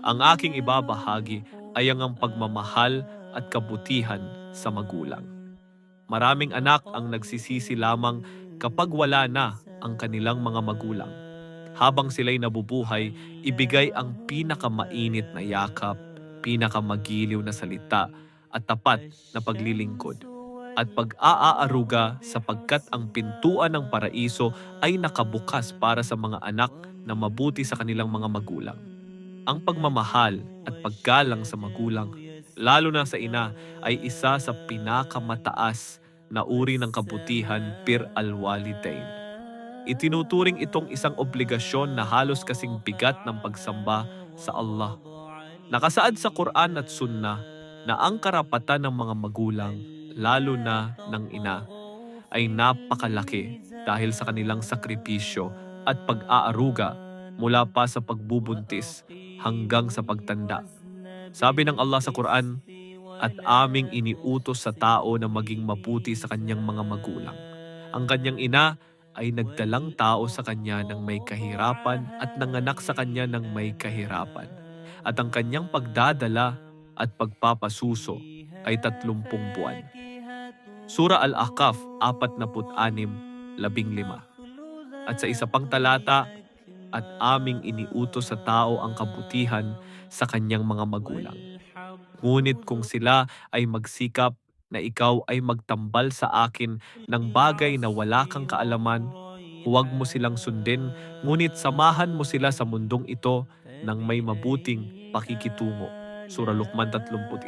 Ang aking ibabahagi ay ang ang pagmamahal at kabutihan sa magulang. Maraming anak ang nagsisisi lamang kapag wala na ang kanilang mga magulang. Habang sila'y nabubuhay, ibigay ang pinakamainit na yakap, pinakamagiliw na salita, at tapat na paglilingkod. At pag-aaaruga sapagkat ang pintuan ng paraiso ay nakabukas para sa mga anak na mabuti sa kanilang mga magulang. Ang pagmamahal at paggalang sa magulang, lalo na sa ina, ay isa sa pinakamataas na uri ng kabutihan pir alwalidain. Itinuturing itong isang obligasyon na halos kasing bigat ng pagsamba sa Allah. Nakasaad sa Quran at Sunnah na ang karapatan ng mga magulang, lalo na ng ina, ay napakalaki dahil sa kanilang sakripisyo at pag-aaruga mula pa sa pagbubuntis hanggang sa pagtanda. Sabi ng Allah sa Quran, at aming iniutos sa tao na maging maputi sa kanyang mga magulang. Ang kanyang ina ay nagdalang tao sa kanya ng may kahirapan at nanganak sa kanya ng may kahirapan. At ang kanyang pagdadala at pagpapasuso ay tatlumpung buwan. Sura Al-Ahqaf 46, 15. At sa isa pang talata, at aming iniutos sa tao ang kabutihan sa kanyang mga magulang. Ngunit kung sila ay magsikap na ikaw ay magtambal sa akin ng bagay na wala kang kaalaman, huwag mo silang sundin, ngunit samahan mo sila sa mundong ito ng may mabuting pakikitungo. Sura Lukman 31,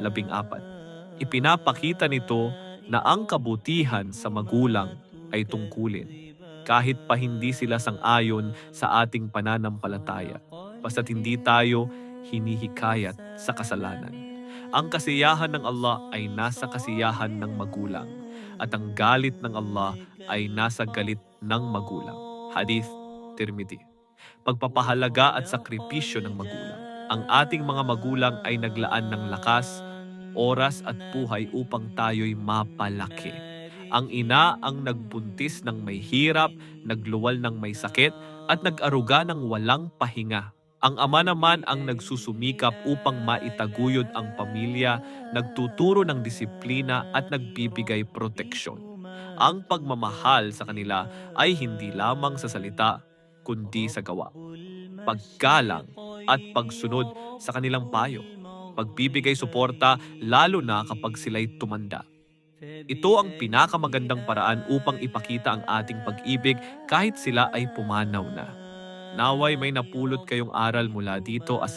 14. Ipinapakita nito na ang kabutihan sa magulang ay tungkulin kahit pa hindi sila sang-ayon sa ating pananampalataya, basta't hindi tayo hinihikayat sa kasalanan. Ang kasiyahan ng Allah ay nasa kasiyahan ng magulang, at ang galit ng Allah ay nasa galit ng magulang. Hadith Tirmidhi. Pagpapahalaga at sakripisyo ng magulang. Ang ating mga magulang ay naglaan ng lakas, oras at buhay upang tayo'y mapalaki. Ang ina ang nagbuntis ng may hirap, nagluwal ng may sakit, at nag-aruga ng walang pahinga. Ang ama naman ang nagsusumikap upang maitaguyod ang pamilya, nagtuturo ng disiplina at nagbibigay proteksyon. Ang pagmamahal sa kanila ay hindi lamang sa salita, kundi sa gawa. Paggalang at pagsunod sa kanilang payo. Pagbibigay suporta lalo na kapag sila'y tumanda. Ito ang pinakamagandang paraan upang ipakita ang ating pag-ibig kahit sila ay pumanaw na. Naway may napulot kayong aral mula dito as